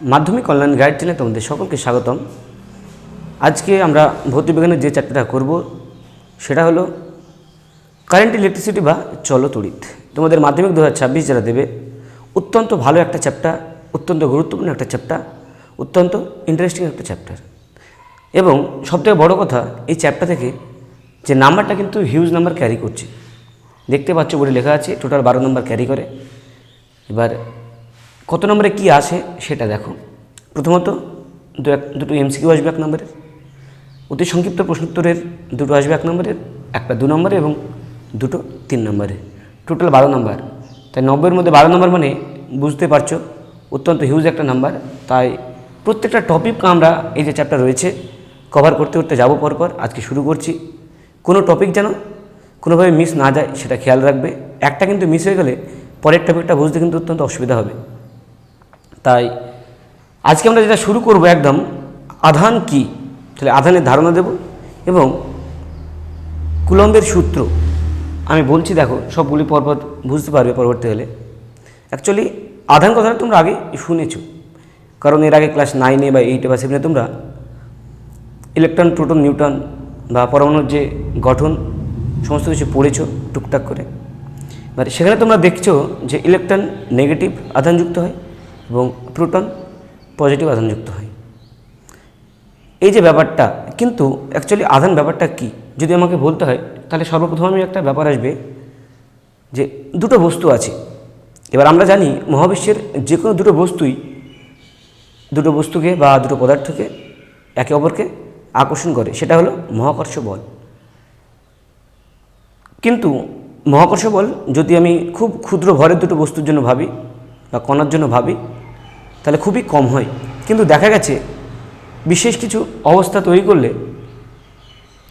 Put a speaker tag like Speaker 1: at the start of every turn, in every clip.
Speaker 1: মাধ্যমিক online guide চ্যানেলে তোমাদের সকলকে স্বাগতম। আজকে আমরা ভৌতবিজ্ঞানের যে চ্যাপ্টারটা করব, সেটা হলো কারেন্ট ইলেকট্রিসিটি বা চলতড়িৎ। তোমাদের মাধ্যমিক দু হাজার ছাব্বিশ যারা দেবে, অত্যন্ত ভালো একটা চ্যাপ্টার অত্যন্ত গুরুত্বপূর্ণ একটা চ্যাপ্টার অত্যন্ত ইন্টারেস্টিং একটা চ্যাপ্টার এবং সবথেকে বড় কথা, এই চ্যাপ্টার থেকে যে নাম্বারটা কিন্তু হিউজ নাম্বার ক্যারি করছে। দেখতে পাচ্ছ বলে লেখা আছে টোটাল বারো নম্বর ক্যারি করে। এবার কত নম্বরে কি আসে সেটা দেখো। প্রথমত দু এক, দুটো এমসিকিউ আসবে এক নম্বরের অতি সংক্ষিপ্ত প্রশ্নোত্তরের দুটো আসবে এক নম্বরের একটা দু নম্বরে এবং দুটো তিন নম্বরে। টোটাল বারো নম্বর তাই নব্বইয়ের মধ্যে বারো নম্বর মানে বুঝতে পারছ, অত্যন্ত হিউজ একটা নাম্বার তাই প্রত্যেকটা টপিক আমরা এই যে চ্যাপ্টার রয়েছে কভার করতে করতে যাব পরপর। আজকে শুরু করছি। কোনো টপিক যেন কোনোভাবে মিস না যায়, সেটা খেয়াল রাখবে। একটা কিন্তু মিস হয়ে গেলে পরের টপিকটা বুঝতে কিন্তু অত্যন্ত অসুবিধা হবে। তাই আজকে আমরা যেটা শুরু করব একদম, আধান কি? তাহলে আধানের ধারণা দেব এবং কুলম্বের সূত্র। আমি বলছি দেখো, সবগুলি পরপর বুঝতে পারবে পরবর্তী হলে। অ্যাকচুয়ালি আধান কথাটা তোমরা আগে শুনেছো। কারণ এর আগে ক্লাস নাইনে বা এইটে বা সেভেনে তোমরা ইলেকট্রন প্রোটন নিউটন বা পরমাণুর যে গঠন, সমস্ত কিছু পড়েছো টুকটাক করে। এবার সেখানে তোমরা দেখছ যে ইলেকট্রন নেগেটিভ আধানযুক্ত হয়। এবং প্রোটন পজিটিভ আধানযুক্ত হয়। এই যে ব্যাপারটা, কিন্তু অ্যাকচুয়ালি আধান ব্যাপারটা কি? যদি আমাকে বলতে হয়, তাহলে সর্বপ্রথম আমি একটা ব্যাপার আসবে যে দুটো বস্তু আছে। এবার আমরা জানি মহাবিশ্বের যে কোনো দুটো বস্তুই দুটো বস্তুকে বা দুটো পদার্থকে একে অপরকে আকর্ষণ করে। সেটা হলো মহাকর্ষ বল। কিন্তু মহাকর্ষ বল যদি আমি খুব ক্ষুদ্র ভরের দুটো বস্তুর জন্য ভাবি বা কণার জন্য ভাবি তাহলে খুবই কম হয়। কিন্তু দেখা গেছে, বিশেষ কিছু অবস্থা তৈরি করলে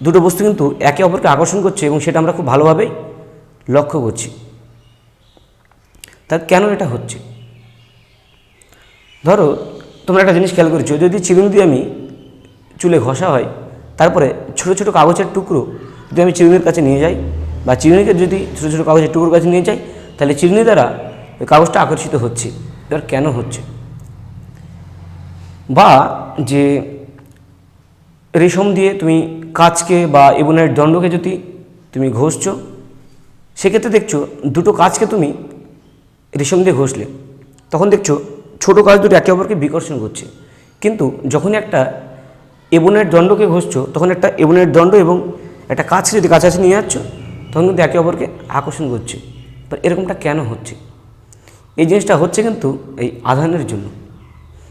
Speaker 1: দুটো বস্তু কিন্তু একে অপরকে আকর্ষণ করছে এবং সেটা আমরা খুব ভালোভাবেই লক্ষ্য করছি। তা কেন এটা হচ্ছে? ধরো, তোমরা একটা জিনিস খেয়াল করেছ, যদি চিরুনি দিয়ে আমি চুলে ঘষা হয়, তারপরে ছোট ছোট কাগজের টুকরো যদি আমি চিরুনির কাছে নিয়ে যাই বা চিরুনিকে যদি ছোটো ছোটো কাগজের টুকরোর কাছে নিয়ে যাই, তাহলে চিরুনি দ্বারা ওই কাগজটা আকর্ষিত হচ্ছে। এবার কেন হচ্ছে? বা যে রেশম দিয়ে তুমি কাচকে বা এবনের দণ্ডকে যদি তুমি ঘষছো, সেক্ষেত্রে দেখছ দুটো কাজকে তুমি রেশম দিয়ে ঘষলে। তখন দেখছ ছোটো কাজ দুটো একে অপরকে বিকর্ষণ করছে। কিন্তু যখনই একটা এবনের দণ্ডকে ঘষছো, তখন একটা এবনের দণ্ড এবং একটা কাছে যদি কাছাকাছি নিয়ে যাচ্ছ, তখন কিন্তু একে অপরকে আকর্ষণ করছে। এরকমটা কেন হচ্ছে? এই জিনিসটা হচ্ছে কিন্তু এই আধানের জন্য।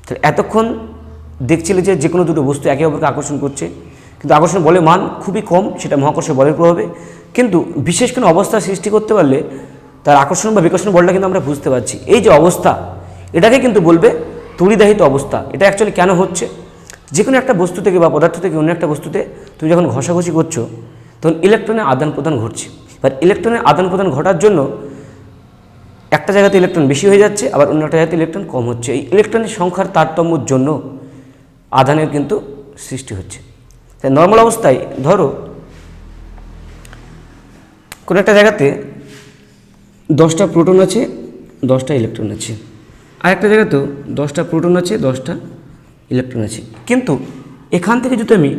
Speaker 1: তাহলে এতক্ষণ দেখছিলে যে যে কোনো দুটো বস্তু একে অপরকে আকর্ষণ করছে, কিন্তু আকর্ষণ বলে মান খুবই কম, সেটা মহাকর্ষ বলের প্রভাবে। কিন্তু বিশেষ কোনো অবস্থা সৃষ্টি করতে পারলে তার আকর্ষণ বা বিকর্ষণ বলটা কিন্তু আমরা বুঝতে পারছি। এই যে অবস্থা, এটাকে কিন্তু বলবে তড়িদাহিত অবস্থা। এটা অ্যাকচুয়ালি কেন হচ্ছে? যে কোনো একটা বস্তু থেকে বা পদার্থ থেকে অন্য একটা বস্তুতে তুমি যখন ঘষাঘষি করছ, তখন ইলেকট্রনের আদান প্রদান ঘটছে। এবার ইলেকট্রনের আদান প্রদান ঘটার জন্য একটা জায়গাতে ইলেকট্রন বেশি হয়ে যাচ্ছে, আবার অন্য একটা জায়গাতে ইলেকট্রন কম হচ্ছে। এই ইলেকট্রনের সংখ্যার তারতম্যর জন্য আধানের কিন্তু সৃষ্টি হচ্ছে। তাই নর্মাল অবস্থায়, ধরো, কোনো একটা জায়গাতে দশটা প্রোটন আছে, দশটা ইলেকট্রন আছে। আর একটা জায়গাতেও দশটা প্রোটন আছে, দশটা ইলেকট্রন আছে। কিন্তু এখান থেকে যদি আমি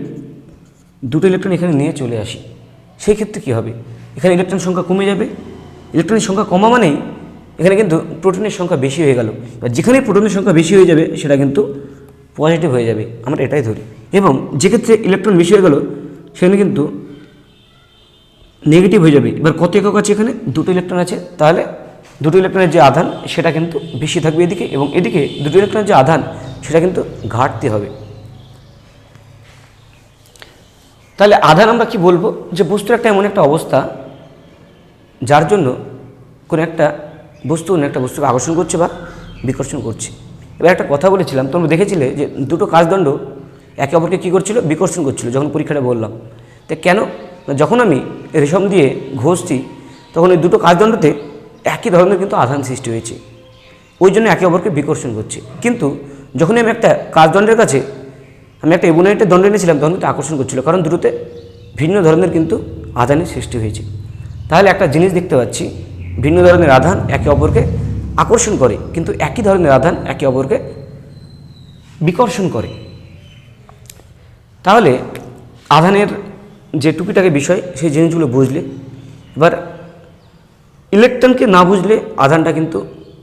Speaker 1: দুটো ইলেকট্রন এখানে নিয়ে চলে আসি, সেই ক্ষেত্রে কী হবে? এখানে ইলেকট্রন সংখ্যা কমে যাবে। ইলেকট্রনের সংখ্যা কমা মানেই এখানে কিন্তু প্রোটনের সংখ্যা বেশি হয়ে গেল। যেখানে প্রোটনের সংখ্যা বেশি হয়ে যাবে, সেটা কিন্তু পজিটিভ হয়ে যাবে। আমরা এটাই ধরি। এবং যেক্ষেত্রে ইলেকট্রন বেশি হয়ে গেল, সেখানে কিন্তু নেগেটিভ হয়ে যাবে। এবার কত একক আছে এখানে? দুটো ইলেকট্রন আছে। তাহলে দুটো ইলেকট্রনের যে আধান, সেটা কিন্তু বেশি থাকবে এদিকে এবং এদিকে দুটো ইলেকট্রনের যে আধান, সেটা কিন্তু ঘাটতি হবে। তাহলে আধান আমরা কি বলব? যে বস্তুর একটা এমন একটা অবস্থা, যার জন্য কোনো একটা বস্তু, অন্য একটা বস্তুকে আকর্ষণ করছে বা বিকর্ষণ করছে। এবার একটা কথা বলেছিলাম, তোমরা দেখেছিলে যে দুটো কাজদণ্ড একে অপরকে কী করছিল? বিকর্ষণ করছিল, যখন পরীক্ষাটা বললাম। তো কেন? যখন আমি রেশম দিয়ে ঘষছি তখন ওই দুটো কাজদণ্ডতে একই ধরনের কিন্তু আধান সৃষ্টি হয়েছে। ওই জন্য একে অপরকে বিকর্ষণ করছে। কিন্তু যখনই আমি একটা কাজদণ্ডের কাছে, আমি একটা এবুনাইটের দণ্ড এনেছিলাম, তখন কিন্তু আকর্ষণ করছিল, কারণ দুটোতে ভিন্ন ধরনের কিন্তু আধানের সৃষ্টি হয়েছে। তাহলে একটা জিনিস দেখতে পাচ্ছি ভিন্ন ধরনের আধান একে অপরকে আকর্ষণ করে, কিন্তু একই ধরনের আধান একে অপরকে বিকর্ষণ করে। তাহলে আধানের যে টুকিটাকে বিষয়, সেই জিনিসগুলো বুঝলে। এবার ইলেকট্রনকে না বুঝলে আধানটা কিন্তু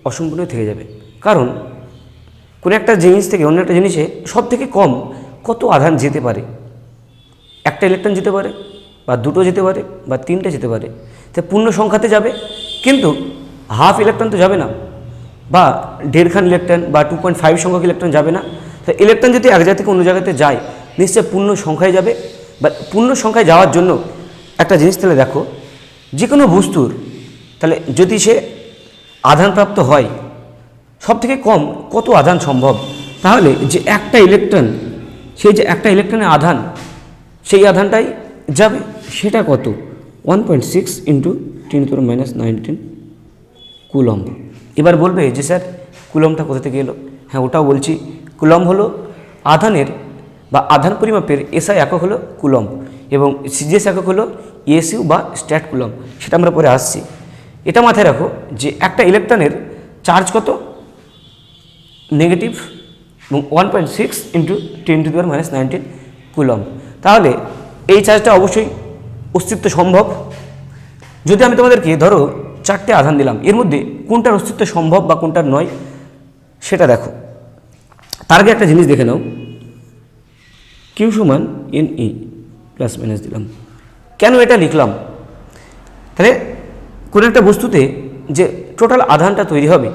Speaker 1: অসম্পূর্ণ থেকে যাবে। কারণ কোনো একটা জিনিস থেকে অন্য একটা জিনিসে সব থেকে কম কত আধান যেতে পারে? একটা ইলেকট্রন যেতে পারে, বা দুটো যেতে পারে, বা তিনটে যেতে পারে। তো পূর্ণ সংখ্যাতে যাবে কিন্তু হাফ ইলেকট্রন তো যাবে না, বা দেড়খান ইলেকট্রন বা টু পয়েন্ট ফাইভ সংখ্যক ইলেকট্রন যাবে না। তো ইলেকট্রন যদি এক জায়গা থেকে অন্য জায়গাতে যায় নিশ্চয় পূর্ণ সংখ্যায় যাবে। বা পূর্ণ সংখ্যায় যাওয়ার জন্য একটা জিনিস তাহলে দেখো যে কোনো বস্তুর, তাহলে যদি সে আধানপ্রাপ্ত হয় সব থেকে কম কত আধান সম্ভব? তাহলে যে একটা ইলেকট্রন সেই যে একটা ইলেকট্রনের আধান, সেই আধানটাই যাবে, সেটা কত? One point six into ten to minus nineteen coulomb. এবার বলবে যে স্যার কুলমটা কোথা থেকে এলো? হ্যাঁ ওটাও বলছি। কুলম হলো আধানের বা আধান পরিমাপের এসআই একক হলো কুলম এবং সিজিএস একক হলো ইএসইউ বা স্ট্যাট কুলম সেটা আমরা পরে আসছি। এটা মাথায় রাখো যে একটা ইলেকট্রনের চার্জ কত? নেগেটিভ এবং one point six into ten to দেওয়ার মাইনাস নাইনটিন কুলম তাহলে এই চার্জটা অবশ্যই অস্তিত্ব সম্ভব। যদি আমি তোমাদেরকে, ধরো, চারটে আধান দিলাম, এর মধ্যে কোনটার অস্তিত্ব সম্ভব বা কোনটার নয়, সেটা দেখো। তার আগে একটা জিনিস দেখে নাও। কিউ সমান এন ই প্লাস মাইনাস দিলাম। কেন এটা লিখলাম? তাহলে, কোনো একটা বস্তুতে যে টোটাল আধানটা তৈরি হবে,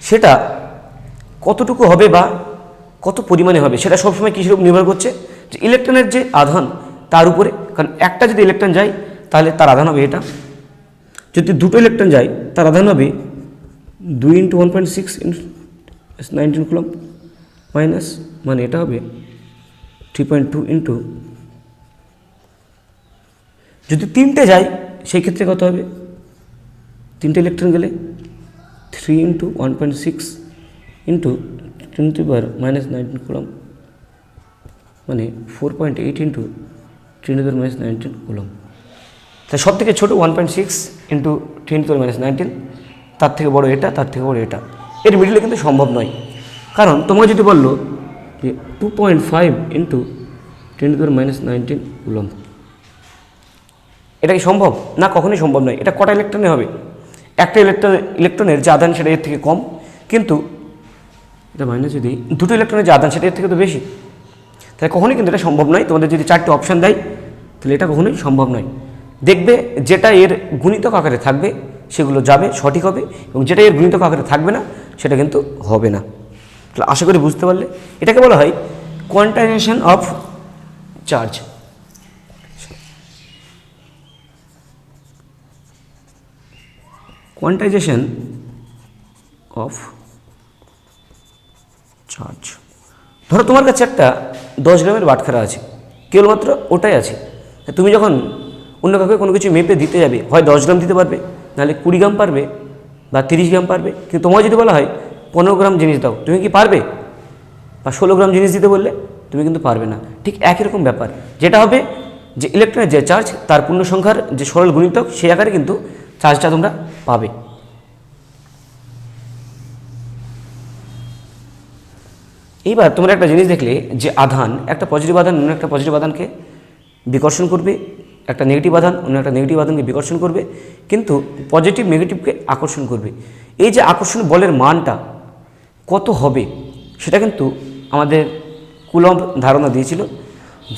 Speaker 1: সেটা কতটুকু হবে বা কত পরিমাণে হবে, সেটা সবসময় কিসের উপর নির্ভর করছে যে ইলেকট্রনের যে আধান, তার উপরে, কারণ একটা যদি ইলেকট্রন যায় তাহলে তার আধান হবে এটা। যদি দুটো ইলেকট্রন যায়, তার আধান হবে দুই into one point six nineteen coulomb minus মানে এটা হবে থ্রি পয়েন্ট টু ইন্টু যদি তিনটে যায়, সেই ক্ষেত্রে কত হবে? তিনটে ইলেকট্রন গেলে three into one point six into ten to minus nineteen coulomb মানে four point eight into ten to minus nineteen coulomb তাই সব থেকে ছোটো one point six into ten to minus nineteen তার থেকে বড় এটা, তার থেকে বড় এটা। এর মিডিলে কিন্তু সম্ভব নয়। কারণ তোমাকে যদি বলল যে two point five into ten to minus nineteen coulomb এটা কি সম্ভব? না, কখনোই সম্ভব নয়। এটা কটা ইলেকট্রনে হবে? একটা ইলেকট্রন ইলেকট্রনের যে আদান সেটা এর থেকে কম, কিন্তু এটা মাইনাস যদি দুটো ইলেকট্রনের যে আদান সেটা এর থেকে তো বেশি। তাহলে কখনোই কিন্তু এটা সম্ভব নয়। তোমাদের যদি চারটে অপশান দেয়, তাহলে এটা কখনোই সম্ভব নয়। দেখবে যেটা এর গুণিতক আকারে থাকবে, সেগুলো যাবে, সঠিক হবে এবং যেটা এর গুণিতক আকারে থাকবে না, সেটা কিন্তু হবে না। তাহলে আশা করি বুঝতে পারলে। এটাকে বলা হয় quantization of charge quantization of charge ধরো তোমার কাছে একটা দশ গ্রামের বাটখারা আছে, কেবলমাত্র ওটাই আছে। তুমি যখন অন্য কাউকে কোনো কিছু মেপে দিতে যাবে, হয় দশ গ্রাম দিতে পারবে, নাহলে কুড়ি গ্রাম পারবে বা তিরিশ গ্রাম পারবে, কিন্তু তোমার যদি বলা হয় পনেরো গ্রাম জিনিস দাও, তুমি কি পারবে? বা ষোলো গ্রাম জিনিস দিতে বললে, তুমি কিন্তু পারবে না। ঠিক একই রকম ব্যাপার। যেটা হবে যে ইলেকট্রনের যে চার্জ তার পূর্ণ সংখ্যার যে সরল গুণিতক, সেই আকারে কিন্তু চার্জটা তোমরা পাবে। এইবার তোমরা একটা জিনিস দেখলে যে আধান, একটা পজিটিভ আধান, অন্য একটা পজিটিভ আধানকে বিকর্ষণ করবে একটা নেগেটিভ আধান, অন্য একটা নেগেটিভ আধানকে বিকর্ষণ করবে, কিন্তু পজিটিভ নেগেটিভকে আকর্ষণ করবে। এই যে আকর্ষণ বলের মানটা কত হবে, সেটা কিন্তু আমাদের কুলম্ব ধারণা দিয়েছিল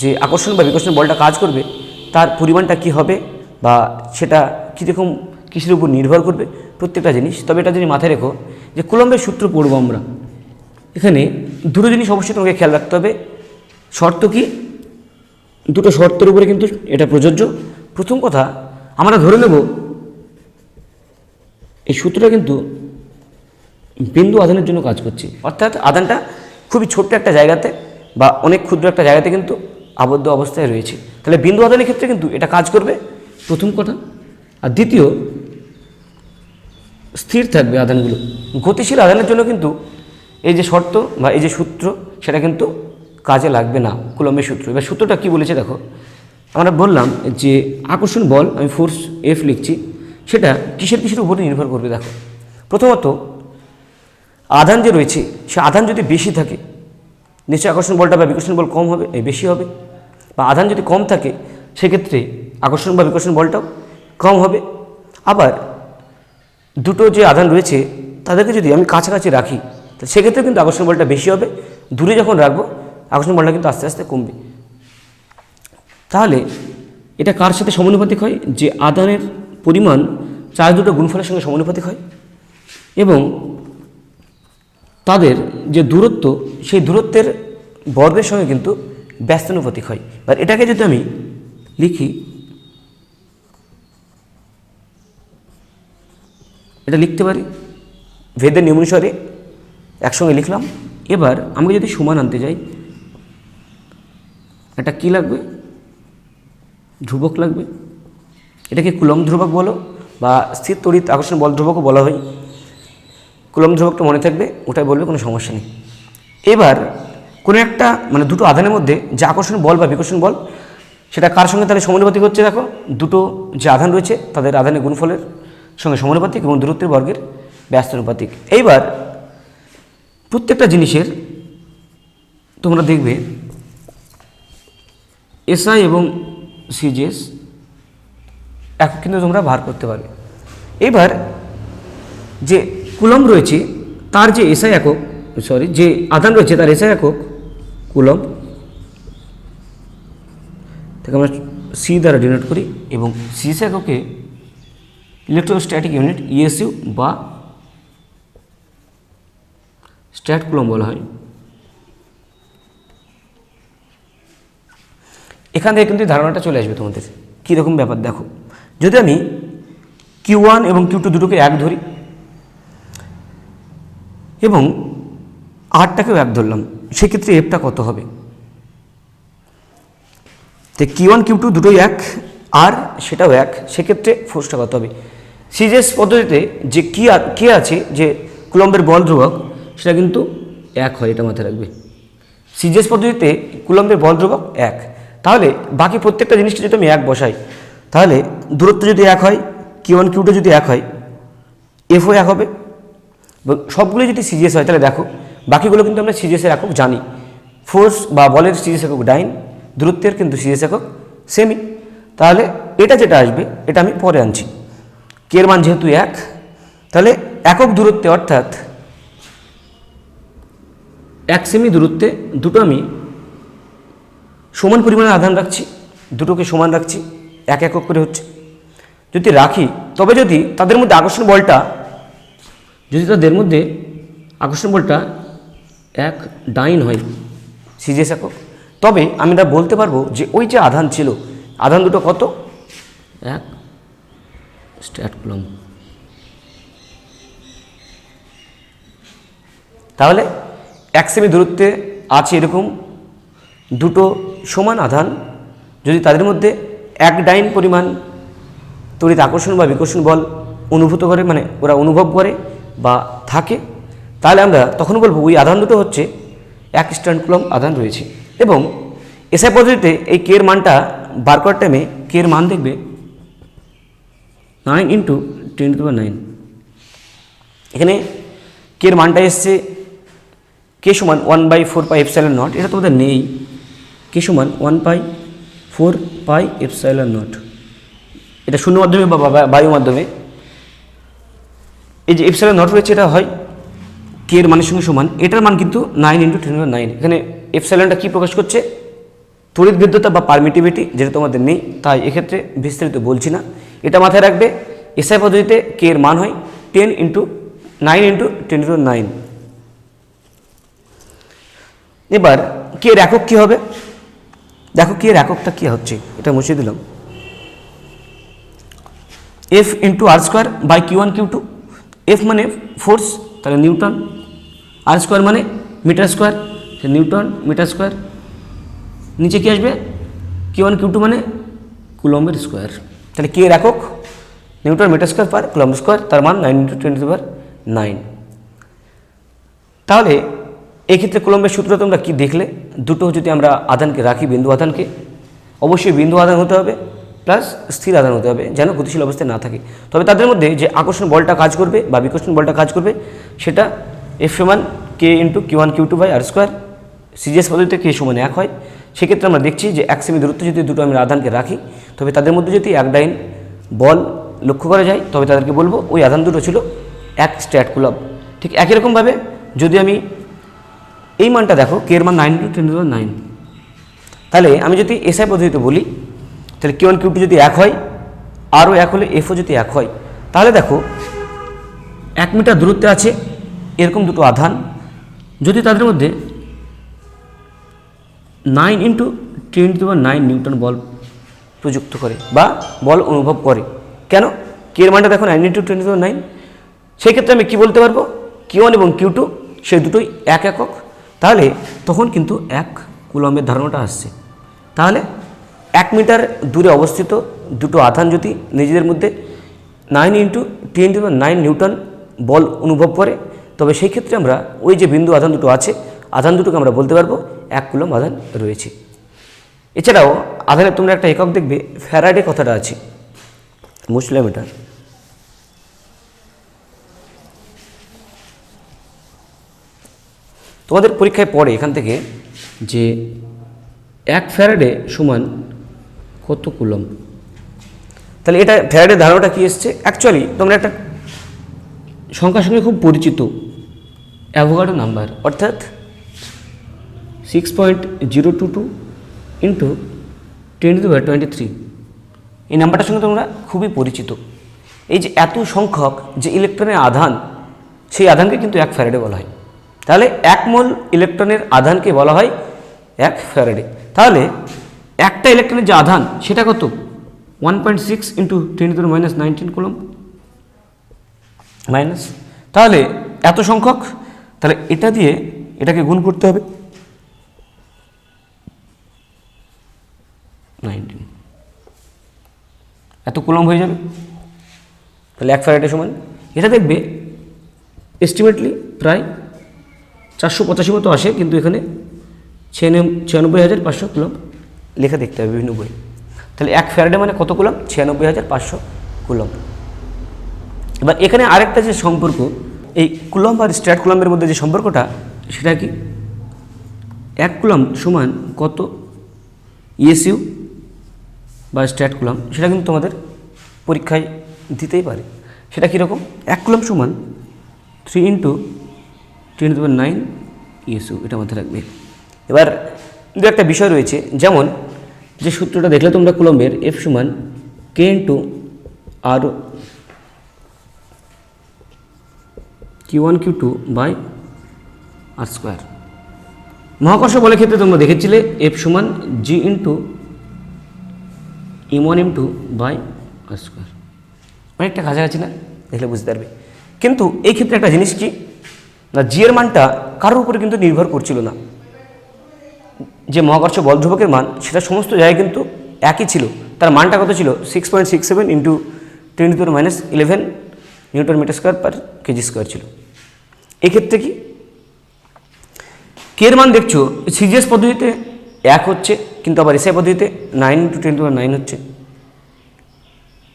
Speaker 1: যে আকর্ষণ বা বিকর্ষণ বলটা কাজ করবে, তার পরিমাণটা কি হবে বা সেটা কীরকম কিসের উপর নির্ভর করবে, প্রত্যেকটা জিনিস। তবে এটা যদি মাথায় রেখো যে কুলম্বের সূত্র পড়ব আমরা, এখানে দুটো জিনিস অবশ্যই তোমাকে খেয়াল রাখতে হবে। শর্ত কি? দুটো শর্তের উপরে কিন্তু এটা প্রযোজ্য। প্রথম কথা, আমরা ধরে নেব, এই সূত্রটা কিন্তু বিন্দু আধানের জন্য কাজ করছে। অর্থাৎ আধানটা খুবই ছোট্ট একটা জায়গাতে বা অনেক ক্ষুদ্র একটা জায়গাতে কিন্তু আবদ্ধ অবস্থায় রয়েছে। তাহলে বিন্দু আধানের ক্ষেত্রে কিন্তু এটা কাজ করবে। প্রথম কথা, আর দ্বিতীয়, স্থির থাকবে আধানগুলো। গতিশীল আধানের জন্য কিন্তু এই যে শর্ত বা এই যে সূত্র, সেটা কিন্তু কাজে লাগবে না, কুলম্বের সূত্র। এবার সূত্রটা কি বলেছে দেখো, আমরা বললাম যে আকর্ষণ বল, আমি ফোর্স এফ লিখছি, সেটা কিসের কিসের উপরে নির্ভর করবে দেখো। প্রথমত, আধান যে রয়েছে, সে আধান যদি বেশি থাকে, নিশ্চয়ই আকর্ষণ বলটা বা বিকর্ষণ বল কম হবে বেশি হবে। বা আধান যদি কম থাকে, সেক্ষেত্রে আকর্ষণ বা বিকর্ষণ বলটাও কম হবে। আবার দুটো যে আধান রয়েছে, তাদেরকে যদি আমি কাছাকাছি রাখি সেক্ষেত্রে কিন্তু আকর্ষণ বলটা বেশি হবে। দূরে যখন রাখব আকর্ষণ বলটা কিন্তু আস্তে আস্তে কমবে। তাহলে এটা কার সাথে সমানুপাতিক হয়? যে আদানের পরিমাণ চার্জ দুটো গুণফলের সঙ্গে সমানুপাতিক হয় এবং তাদের যে দূরত্ব, সেই দূরত্বের বর্গের সঙ্গে কিন্তু ব্যস্তানুপাতিক হয়। আর এটাকে যদি আমি লিখি, এটা লিখতে পারি? ভেদের নিয়মানুসারে একসঙ্গে লিখলাম। এবার আমি যদি সমান আনতে যাই এটা কী লাগবে? ধ্রুবক লাগবে? এটাকে কুলম ধ্রুবক বলো বা স্থির তড়িৎ আকর্ষণ বল ধ্রুবকও বলা হয়। কুলম ধ্রুবকটা মনে থাকবে, ওটাই বলবে কোনো সমস্যা নেই। এবার কোনো একটা মানে দুটো আধানের মধ্যে যে আকর্ষণ বল বা বিকর্ষণ বল, সেটা কার সঙ্গে তাহলে সমানুপাতিক হচ্ছে দেখো? দুটো যে আধান রয়েছে, তাদের আধানের গুণফলের সঙ্গে সমানুপাতিক এবং দূরত্বের বর্গের ব্যস্তানুপাতিক এইবার প্রত্যেকটা জিনিসের তোমরা দেখবে এসআই এবং সিজিএস এক কিন্তু তোমরা বার করতে পারবে। এবার যে কুলম রয়েছে, তার যে এসআই একক সরি যে আধান রয়েছে, তার এসআই একক কুলম তাকে আমরা সি দ্বারা ডিনোট করি এবং সিএস এককে ইলেকট্রোস্ট্যাটিক ইউনিট ইএসইউ বা স্ট্যাট কুলম বলা হয়। এখান থেকে কিন্তু ধারণাটা চলে আসবে তোমাদের। কীরকম ব্যাপার দেখো, যদি আমি কিউ ওয়ান এবং কিউ টু দুটোকে এক ধরি, এবং আরটাকেও এক ধরলাম, সেক্ষেত্রে এফটা কত হবে? তো কিউ ওয়ান কিউ টু দুটোই এক, আর সেটাও এক, সেক্ষেত্রে ফোর্সটা কত হবে? সিজেস পদ্ধতিতে যে কি কে আছে, যে কুলম্বের বল ধ্রুবক, সেটা কিন্তু এক হয়, এটা মাথায় রাখবে। সিজিএস পদ্ধতিতে কুলম্বের বল ধ্রুবক এক তাহলে বাকি প্রত্যেকটা জিনিসটা যদি আমি এক বসাই, তাহলে দূরত্ব যদি এক হয় কিউ ওয়ান কিউটা যদি এক হয় এফও এক হবে। এবং সবগুলো যদি সিজিএস হয়, তাহলে দেখো, বাকিগুলো কিন্তু আমরা সিজিএসের একক জানি। ফোর্স বা বলের সিজিএস একক ডাইন, দূরত্বের কিন্তু সিজিএস একক সেমি তাহলে এটা যেটা আসবে, এটা আমি পরে আনছি। কের মান যেহেতু এক, তাহলে একক দূরত্বে অর্থাৎ এক সেমি দূরত্বে দুটো আমি সমান পরিমাণে আধান রাখছি, দুটোকে সমান রাখছি, এক একক করে হচ্ছে। যদি রাখি, তবে যদি তাদের মধ্যে আকর্ষণ বলটা, যদি তাদের মধ্যে আকর্ষণ বলটা এক ডাইন হয় সিজিএস একক, তবে আমি এটা বলতে পারব যে ওই যে আধান ছিল, আধান দুটো কত? এক, স্ট্যাট কুলম তাহলে এক সেমি দূরত্বে আছে এরকম দুটো সমান আধান, যদি তাদের মধ্যে এক ডাইন পরিমাণ তড়িৎ আকর্ষণ বা বিকর্ষণ বল অনুভূত করে মানে ওরা অনুভব করে বা থাকে, তাহলে আমরা তখন বলব ওই আধান দুটো হচ্ছে এক স্ট্যান্ড কুলম আধান রয়েছে। এবং এসআই পদ্ধতিতে এই কের মানটা বার করার টাইমে কের মান দেখবে nine into ten to nine এখানে কের মানটা এসছে কে সমান one by four pi epsilon naught এটা তোমাদের নেই। কে সমান one pi four pi epsilon naught এটা শূন্য মাধ্যমে বা বায়ু মাধ্যমে। এই যে এফসাইলন নট রয়েছে, এটা হয় কে এর মানের সঙ্গে সমান। এটার মান কিন্তু নাইন ইন্টু টেন নাইন এখানে এফসাইলনটা কী প্রকাশ করছে? তড়িৎ বিদ্যুৎ বা পারমিটিভিটি যেটা তোমাদের নেই, তাই এক্ষেত্রে বিস্তারিত বলছি না। এটা মাথায় রাখবে এসআই পদ্ধতিতে কে এর মান হয় ten into nine into ten to nine এবার কে এর একক কী হবে? দেখো কে এর এককটা কী হচ্ছে? এটা মুছিয়ে দিলাম। F into R square by Q one Q two F মানে ফোর্স তাহলে নিউটন। আর স্কোয়ার মানে metre square newton metre square নিচে কি আসবে? কিউ ওয়ান কিউ টু মানে কুলম্বের স্কোয়ার তাহলে কে একক? Newton metre square per coulomb square তার মান nine into twenty per nine তাহলে এক্ষেত্রে কুলম্বের সূত্র তোমরা কি দেখলে? দুটো যদি আমরা আধানকে রাখি, বিন্দু আধানকে, অবশ্যই বিন্দু আধান হতে হবে প্লাস স্থির আধান হতে হবে, যেন গতিশীল অবস্থায় না থাকে। তবে তাদের মধ্যে যে আকর্ষণ বলটা কাজ করবে বা বিকর্ষণ বলটা কাজ করবে, সেটা এফ সমান K into Q one Q two by R square CGS পদ্ধতিতে কে সমান এক হয়। সেক্ষেত্রে আমরা দেখছি যে এক সেমি দূরত্বে যদি দুটো আমি আধানকে রাখি, তবে তাদের মধ্যে যদি এক ডাইন বল লক্ষ্য করা যায়, তবে তাদেরকে বলব ওই আধান দুটো ছিল এক স্ট্যাট কুলব ঠিক একই রকমভাবে যদি আমি এই মানটা দেখো কে এর মান nine to ten to nine তাহলে আমি যদি এসআই পদ্ধতিতে বলি, তাহলে কিউ ওয়ান কিউ টু যদি এক হয় আরও এক হলে এফও যদি এক হয়, তাহলে দেখো, এক মিটার দূরত্বে আছে, এরকম দুটো আধান। যদি তাদের মধ্যে nine into ten to nine newton বল প্রযুক্ত করে বা বল অনুভব করে, কেন? কে এর মানটা দেখো nine into ten to nine সেই ক্ষেত্রে আমি কী বলতে পারব? কিউ ওয়ান এবং কিউ টু সেই দুটোই এক একক। তাহলে তখন কিন্তু এক কুলম্বের ধারণাটা আসছে। তাহলে এক মিটার দূরে অবস্থিত দুটো আধান যদি নিজেদের মধ্যে nine into ten to nine newton বল অনুভব করে, তবে সেই ক্ষেত্রে আমরা ওই যে বিন্দু আধান দুটো আছে, আধান দুটোকে আমরা বলতে পারব এক কুলম আধান রয়েছে। এছাড়াও আধানের তোমরা একটা একক দেখবে, ফ্যারাডে কথাটা আছে, মুসলিম এটা। তোমাদের পরীক্ষায় পড়ে এখান থেকে যে এক ফ্যারাডে সমান কত কুলম তাহলে এটা ফ্যারাডের ধারণাটা কী এসছে? অ্যাকচুয়ালি তোমরা একটা সংখ্যার সঙ্গে খুব পরিচিত অ্যাভোগাডো নাম্বার অর্থাৎ six point zero two two into twenty to twenty three এই নাম্বারটার সঙ্গে তোমরা খুবই পরিচিত। এই যে এত সংখ্যক যে ইলেকট্রনের আধান, সেই আধানকে কিন্তু এক ফ্যারাডে বলা হয়। তাহলে এক মোল ইলেকট্রনের আধানকে বলা হয় এক ফ্যারাডে তাহলে একটা ইলেকট্রনের যে আধান, সেটা কত? One point six into ten to minus nineteen coulomb minus তাহলে এত সংখ্যক? তাহলে এটা দিয়ে এটাকে গুণ করতে হবে। নাইনটিন এত কুলম হয়ে যাবে। তাহলে এক ফ্যারাডে সমান। এটা দেখবে এস্টিমেটলি প্রায় চারশো পঁচাশি মতো আসে, কিন্তু এখানে ছিয়ানব্বই হাজার পাঁচশো কুলম লেখা দেখতে হবে বিভিন্ন বই। তাহলে এক ফ্যারাডে মানে কত কুলম ছিয়ানব্বই হাজার পাঁচশো কুলম এবার এখানে আরেকটা যে সম্পর্ক, এই কুলম আর স্ট্যাট কুলম্বের মধ্যে যে সম্পর্কটা, সেটা কি? এক কুলম সমান কত? ইএসইউ বা স্ট্যাট কুলাম সেটা কিন্তু তোমাদের পরীক্ষায় দিতেই পারে। সেটা কীরকম? এক কুলাম সমান three into ten to nine ESU এটা মাথায় রাখবে। এবার দু একটা বিষয় রয়েছে, যেমন যে সূত্রটা দেখলে তোমরা কুলম্বের এফ সমান K into R Q one Q two by R square মহাকর্ষ বলের ক্ষেত্রে তোমরা দেখেছিলে এফ সমান G into M one M two by R square অনেকটা কাছাকাছি না? দেখলে বুঝতে পারবে। কিন্তু এই ক্ষেত্রে একটা জিনিস কি? না জি এর মানটা কারোর উপরে কিন্তু নির্ভর করছিল না। যে মহাকর্ষ বল ধ্রুবকের মান, সেটা সমস্ত জায়গায় কিন্তু একই ছিল। তার মানটা কত ছিল? Six point six seven into ten to minus eleven newton metre square per KG square ছিল। এক্ষেত্রে কি? কে এর মান দেখছ? সিজিএস পদ্ধতিতে এক হচ্ছে, কিন্তু আবার এসআই পদ্ধতিতে nine to ten to nine হচ্ছে।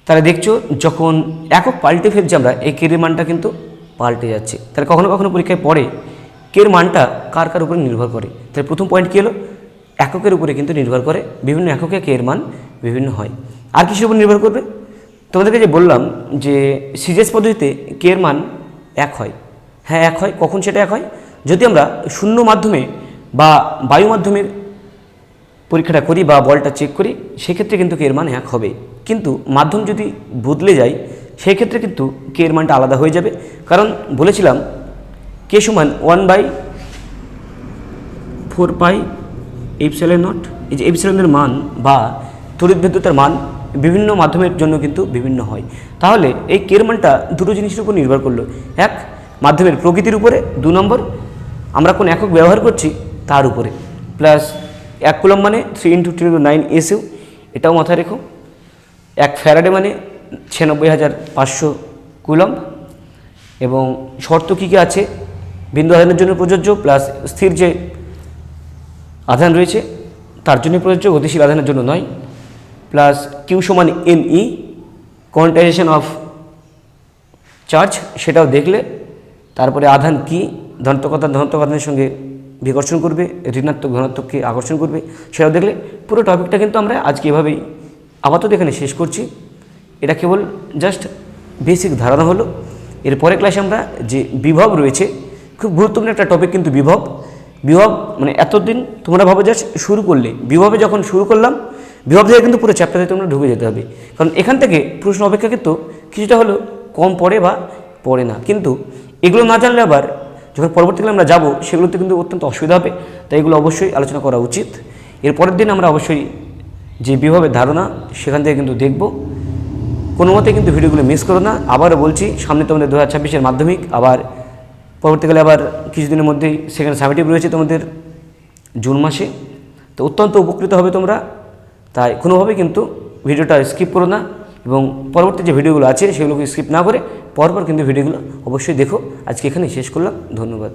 Speaker 1: তাহলে দেখছ, যখন একক পাল্টে ফেলছি আমরা, এই কের মানটা কিন্তু পাল্টে যাচ্ছে। তাহলে কখনো কখনো পরীক্ষায় পড়ে, কের মানটা কার কার উপরে নির্ভর করে? তাহলে প্রথম পয়েন্ট কী হলো? এককের উপরে কিন্তু নির্ভর করে, বিভিন্ন এককে কে এর মান বিভিন্ন হয়। আর কিসের উপর নির্ভর করবে? তোমাদেরকে যে বললাম যে সিজেস পদ্ধতিতে কে এর মান এক হয়। হ্যাঁ এক হয়। কখন সেটা এক হয়? যদি আমরা শূন্য মাধ্যমে বা বায়ু মাধ্যমের পরীক্ষাটা করি বা বলটা চেক করি, সেক্ষেত্রে কিন্তু কে এর মান এক হবে। কিন্তু মাধ্যম যদি বদলে যায় সেই ক্ষেত্রে কিন্তু কে এর মানটা আলাদা হয়ে যাবে। কারণ বলেছিলাম কে সমান ওয়ান বাই ফোর পাই এপসেলের নট এই যে এপসেলের মান বা তড়িৎ বিদ্যুতের মান বিভিন্ন মাধ্যমের জন্য কিন্তু বিভিন্ন হয়। তাহলে এই কের মানটা দুটো জিনিসের উপর নির্ভর করল। এক, মাধ্যমের প্রকৃতির উপরে, দু নম্বর, আমরা কোন একক ব্যবহার করছি তার উপরে। প্লাস এক কুলম মানে three into two nine ESU এটাও মাথায় রেখো। এক ফ্যারাডে মানে ছিয়ানব্বই হাজার পাঁচশো কুলম এবং শর্ত কী কী আছে? বিন্দু আধানের জন্য প্রযোজ্য প্লাস স্থির যে আধান রয়েছে, তার জন্য প্রযোজ্য, গতিশীল আধানের জন্য নয়। প্লাস কিউ সমান M E quantization of charge সেটাও দেখলে তারপরে আধান কি ধন্তকথা ধন্তকথানের সঙ্গে বিকর্ষণ করবে, ঋণাত্মক, ধনাত্মককে আকর্ষণ করবে, সেটাও দেখলে পুরো টপিকটা কিন্তু আমরা আজকে এভাবেই আপাতত এখানে শেষ করছি। এটা কেবল জাস্ট বেসিক ধারণা হলো। এর পরের ক্লাসে আমরা যে বিভব রয়েছে, খুব গুরুত্বপূর্ণ একটা টপিক কিন্তু বিভব। বিভব মানে এতদিন তোমরা ভাবো জাস্ট শুরু করলে। বিভবে যখন শুরু করলাম, বিভব থেকে কিন্তু পুরো চ্যাপ্টারে তোমরা ঢুকে যেতে হবে। কারণ এখান থেকে প্রশ্ন অপেক্ষাকৃত কিছুটা হলেও কম পড়ে বা পড়ে না। কিন্তু এগুলো না জানলে আবার যখন পরবর্তীকালে আমরা যাব, সেগুলোতে কিন্তু অত্যন্ত অসুবিধা হবে। তাই এগুলো অবশ্যই আলোচনা করা উচিত। এর পরের দিন আমরা অবশ্যই যে বিভাবের ধারণা, সেখান থেকে কিন্তু দেখব। কোনো মতে কিন্তু ভিডিওগুলো মিস করো না। আবারও বলছি, সামনে তোমাদের দু হাজার ছাব্বিশের মাধ্যমিক, আবার পরবর্তীকালে আবার কিছুদিনের মধ্যেই সেখানে সামিটিভ রয়েছে তোমাদের জুন মাসে। তো অত্যন্ত উপকৃত হবে তোমরা। তাই কোনোভাবে কিন্তু ভিডিওটা স্কিপ করো না এবং পরবর্তী যে ভিডিওগুলো আছে সেগুলোকে স্কিপ না করে পরপর কিন্তু ভিডিওগুলো অবশ্যই দেখো। আজকে এখানে শেষ করলাম। ধন্যবাদ।